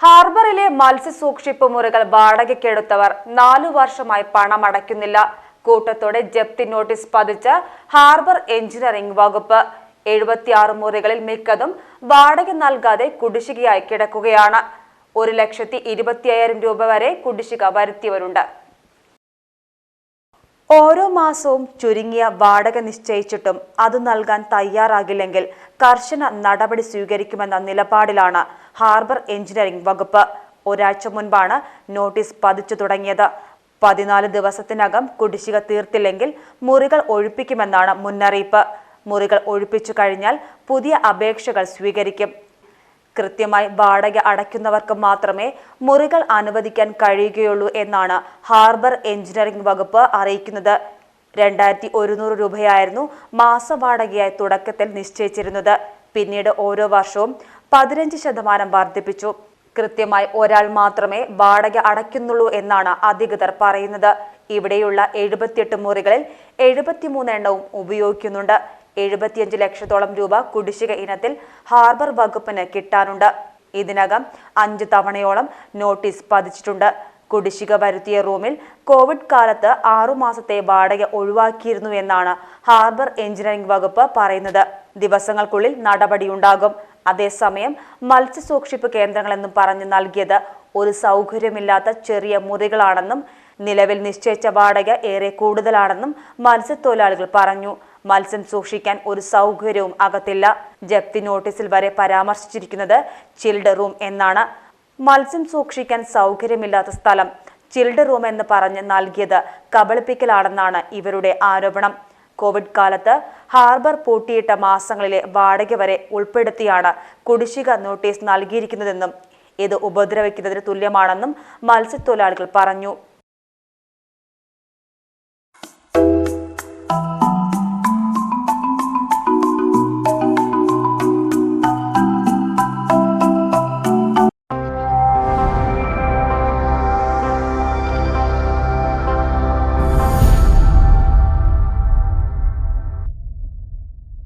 ഹാർബറിലെ മത്സ്യസൂക്ഷിപ്പ് മുറികൾ വാടകയ്ക്കെടുത്തവർ നാലു വർഷമായി പണമടയ്ക്കുന്നില്ല. കൂട്ടത്തോടെ ജപ്തി നോട്ടീസ് പതിച്ച ഹാർബർ എഞ്ചിനീയറിംഗ് വകുപ്പ് എഴുപത്തിയാറ് മുറികളിൽ മിക്കതും വാടക നൽകാതെ കുടിശ്ശികയായി കിടക്കുകയാണ്. ഒരു ലക്ഷത്തി ഇരുപത്തിയായിരം രൂപ വരെ കുടിശ്ശിക വരുത്തിയവരുണ്ട്. ഓരോ മാസവും ചുരുങ്ങിയ വാടക നിശ്ചയിച്ചിട്ടും അത് നൽകാൻ തയ്യാറാകില്ലെങ്കിൽ കർശന നടപടി സ്വീകരിക്കുമെന്ന നിലപാടിലാണ് ഹാർബർ എഞ്ചിനീയറിംഗ് വകുപ്പ്. ഒരാഴ്ച മുൻപാണ് നോട്ടീസ് പതിച്ചു തുടങ്ങിയത്. പതിനാല് ദിവസത്തിനകം കുടിശ്ശിക തീർത്തില്ലെങ്കിൽ മുറികൾ ഒഴിപ്പിക്കുമെന്നാണ് മുന്നറിയിപ്പ്. മുറികൾ ഒഴിപ്പിച്ചു കഴിഞ്ഞാൽ പുതിയ അപേക്ഷകൾ സ്വീകരിക്കും. കൃത്യമായി വാടക അടയ്ക്കുന്നവർക്ക് മാത്രമേ മുറികൾ അനുവദിക്കാൻ കഴിയുകയുള്ളൂ എന്നാണ് ഹാർബർ എഞ്ചിനീയറിംഗ് വകുപ്പ് അറിയിക്കുന്നത്. രണ്ടായിരത്തി ഒരുന്നൂറ് രൂപയായിരുന്നു മാസവാടകയായി തുടക്കത്തിൽ നിശ്ചയിച്ചിരുന്നത്. പിന്നീട് ഓരോ വർഷവും പതിനഞ്ച് ശതമാനം വർദ്ധിപ്പിച്ചു. കൃത്യമായി ഒരാൾ മാത്രമേ വാടക അടയ്ക്കുന്നുള്ളൂ എന്നാണ് അധികൃതർ പറയുന്നത്. ഇവിടെയുള്ള എഴുപത്തിയെട്ട് മുറികളിൽ എഴുപത്തിമൂന്ന് എണ്ണവും ഉപയോഗിക്കുന്നുണ്ട്. എഴുപത്തിയഞ്ച് ലക്ഷത്തോളം രൂപ കുടിശ്ശിക ഇനത്തിൽ ഹാർബർ വകുപ്പിന് കിട്ടാനുണ്ട്. ഇതിനകം അഞ്ച് തവണയോളം നോട്ടീസ് പതിച്ചിട്ടുണ്ട്. കുടിശ്ശിക വരുത്തിയ റൂമിൽ കോവിഡ് കാലത്ത് ആറുമാസത്തെ വാടക ഒഴിവാക്കിയിരുന്നു എന്നാണ് ഹാർബർ എഞ്ചിനീയറിംഗ് വകുപ്പ് പറയുന്നത്. ദിവസങ്ങൾക്കുള്ളിൽ നടപടിയുണ്ടാകും. അതേസമയം മത്സ്യസൂക്ഷിപ്പ് കേന്ദ്രങ്ങളെന്നും പറഞ്ഞ് നൽകിയത് ഒരു സൗകര്യമില്ലാത്ത ചെറിയ മുറികളാണെന്നും നിലവിൽ നിശ്ചയിച്ച വാടക ഏറെ കൂടുതലാണെന്നും മത്സ്യത്തൊഴിലാളികൾ പറഞ്ഞു. മത്സ്യം സൂക്ഷിക്കാൻ ഒരു സൗകര്യവും അകത്തില്ല. ജപ്തി നോട്ടീസിൽ വരെ പരാമർശിച്ചിരിക്കുന്നത് ചിൽഡ് റൂം എന്നാണ്. മത്സ്യം സൂക്ഷിക്കാൻ സൗകര്യമില്ലാത്ത സ്ഥലം ചിൽഡ് റൂം എന്ന് പറഞ്ഞ് നൽകിയത് കബളിപ്പിക്കലാണെന്നാണ് ഇവരുടെ ആരോപണം. കോവിഡ് കാലത്ത് ഹാർബർ പൂട്ടിയിട്ട മാസങ്ങളിലെ വാടക വരെ ഉൾപ്പെടുത്തിയാണ് കുടിശ്ശിക നോട്ടീസ് നൽകിയിരിക്കുന്നതെന്നും ഇത് ഉപദ്രവിക്കുന്നതിന് തുല്യമാണെന്നും മത്സ്യത്തൊഴിലാളികൾ പറഞ്ഞു.